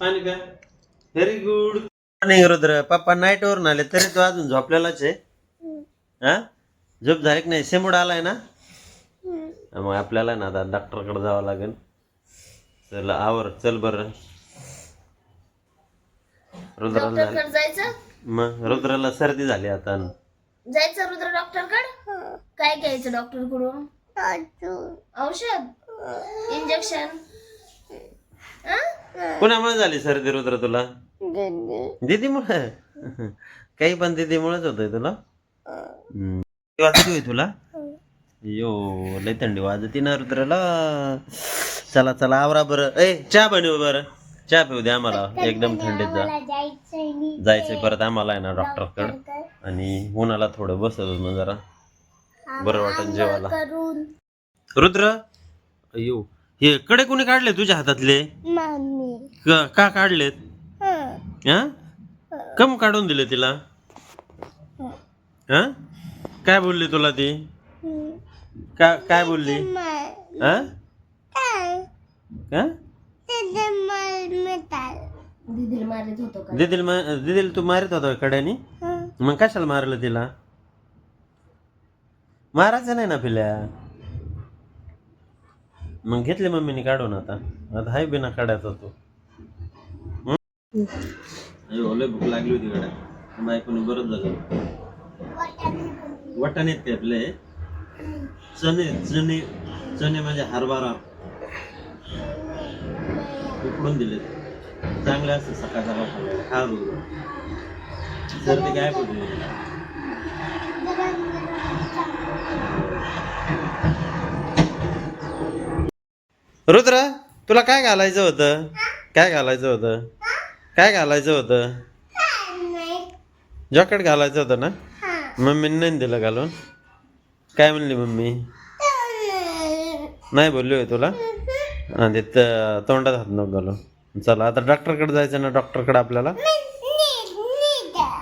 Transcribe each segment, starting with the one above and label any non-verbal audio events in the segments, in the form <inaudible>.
आणि very good नाही रुद्र पप्पा नाईट वरून आले तरी तो अजून झोपलेलाच आहे हा झोप झाली नाही सेमूड आलाय ना मग आपल्याला ना आता डॉक्टरकडे जावं लागेल चल आवर चल बरं रुद्राला मग रुद्राला सर्दी झाली आता जायचं रुद्र डॉक्टरकडे काय घ्यायचं डॉक्टरकडून? औषध? इंजेक्शन कुणामुळे झाली सर्दी रुद्र तुला. दीदीमुळे? काही पण दीदीमुळेच होतंय तुला. वाजती होय तुला? यो लय थंडी वाजती ना रुद्राला. चला चला आवरा बरं. ए चहा बनव बरं. चहा पिऊ दे आम्हाला. एकदम थंडीत जा. जायचंय परत आम्हाला आहे ना डॉक्टरकडे आणि उन्हाला थोडं बसत मग जरा. बरं वाटत जेवायला. रुद्र? अयो हे कडे कोणी काढले तुझ्या हातातले? क- का काढलेत? हा. कम काढून दिले तिला. हा. काय बोलली तुला ती? का काय बोलली? हा? दिदीला मारत होतो का? दिदील दिदील तू मारित होता कड्यानी? मग कशाला मारलं तिला? मारायचं नाही ना पिल्या. मग घेतले मम्मीने काढून आता. आता हाय बिना काढायचा तो. हं? लय भूक लागली होती कडा बायकोने बरंच झालं. वाटाणे आहेत ते आपले. चणे चणे चणे म्हणजे हरभरा. उकडून दिले चांगले असते सकाळ सकाळ खाल्लेले. खा सर्दी काय होते. रुद्र तुला काय घालायचं होतं? काय घालायचं होतं? काय घालायचं होतं? जॉकेट घालायचं होतं ना? मम्मीने नाही दिलं घालून? काय म्हणली मम्मी? नाही बोलली होय तुला? हा ते त- तोंडात हात नको घालून चला आता डॉक्टरकडे जायचं ना डॉक्टरकडे आपल्याला?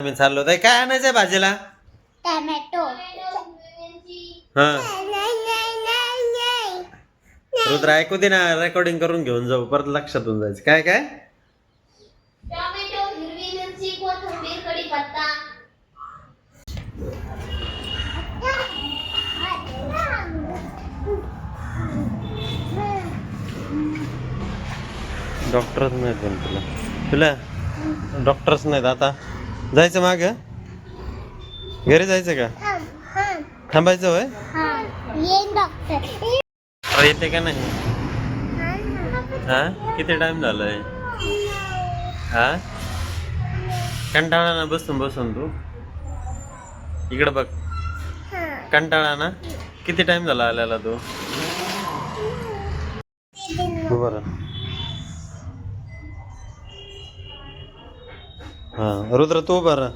मी चाललो होतो. काय आणायचंय भाजीला? टमॅटो. हा. रुद्र ऐकू दे ना रेकॉर्डिंग करून घेऊन जाऊ. परत लक्षातून जायचं. काय काय? टोमॅटो हिरवी मिरची कोथिंबीर कढीपत्ता. डॉक्टरच नाहीत पण तुला. तुला? डॉक्टरच नाहीत आता. जायचं माग? घरी जायचं का? थांबायचं होय? अहो, येते का नाही? हा? किती टाइम झालाय? हा? कंटाळा ना बसून बसून तू. इकडे बघ. कंटाळा ना? किती टाइम झाला आल्याला तू? बरं हा. रुद्र तू बरं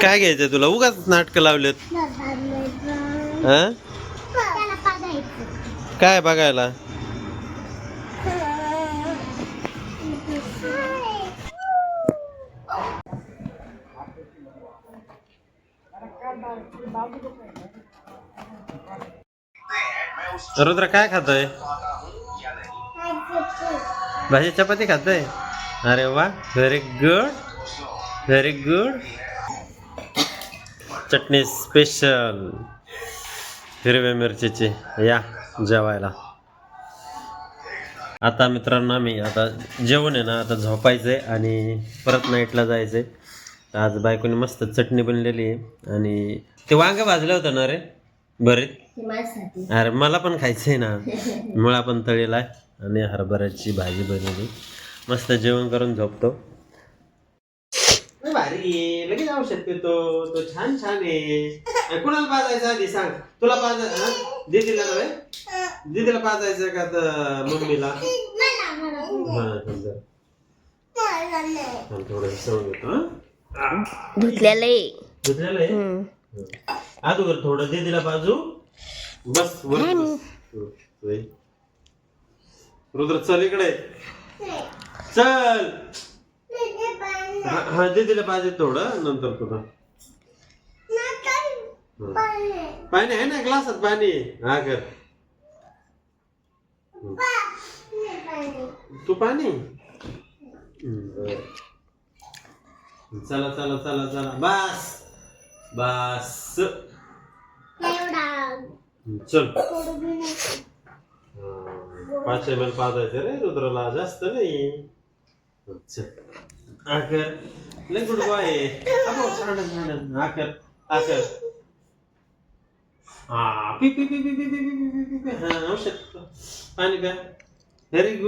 काय घ्यायचंय तुला? उगाच नाटकं लावलेत. हा? काय बघायला? रुद्र काय खातोय? भाजी चपाती खातोय? अरे वा व्हेरी गुड व्हेरी गुड चटणी स्पेशल हिरव्या मिरचीची या जेवायला. आता मित्रांनो आम्ही आता जेवण आहे ना आता झोपायचंय आणि परत नाईटला जायचंय. आहे आज बायकोने मस्त चटणी बनलेली आहे आणि ते वांग भाजलं होतं ना रे? बरे? अरे मला पण खायचंय ना. <laughs> मुळा पण तळेला आहे. आणि हरभऱ्याची भाजी बनवली. मस्त जेवण करून झोपतो. भारी आहे. लगेच औषध पितो तो छान छान आहे. कुणाला पाजायचं आधी सांग. तुला पाजा हा? दीदीला नव्हे? दीदीला पाजायचं का तर मम्मीला? हा समजा थोडं सवय घेतो हा. धुतलेलं आहे. दुसऱ्याला आहे? अगोदर थोडं दीदीला बाजू. बस वर बस. हं. रुद्र चल इकडे. चल. हा हा, दीदीला पाहिजे थोडं नंतर तुला. पाणी आहे ना ग्लासात पाणी? हा कर. तू पाणी? बरं. चला चला चला चला. बस. बस हं, चल हा, पाच एम एल पाजायचं रे रुद्राला जास्त नाही हं, चल आकर लय गुड बॉय अबो छान छान आकर आकर हा पी पी पी पी पी पी पी पी पी पी हा औषध पाणी प्या व्हेरी गुड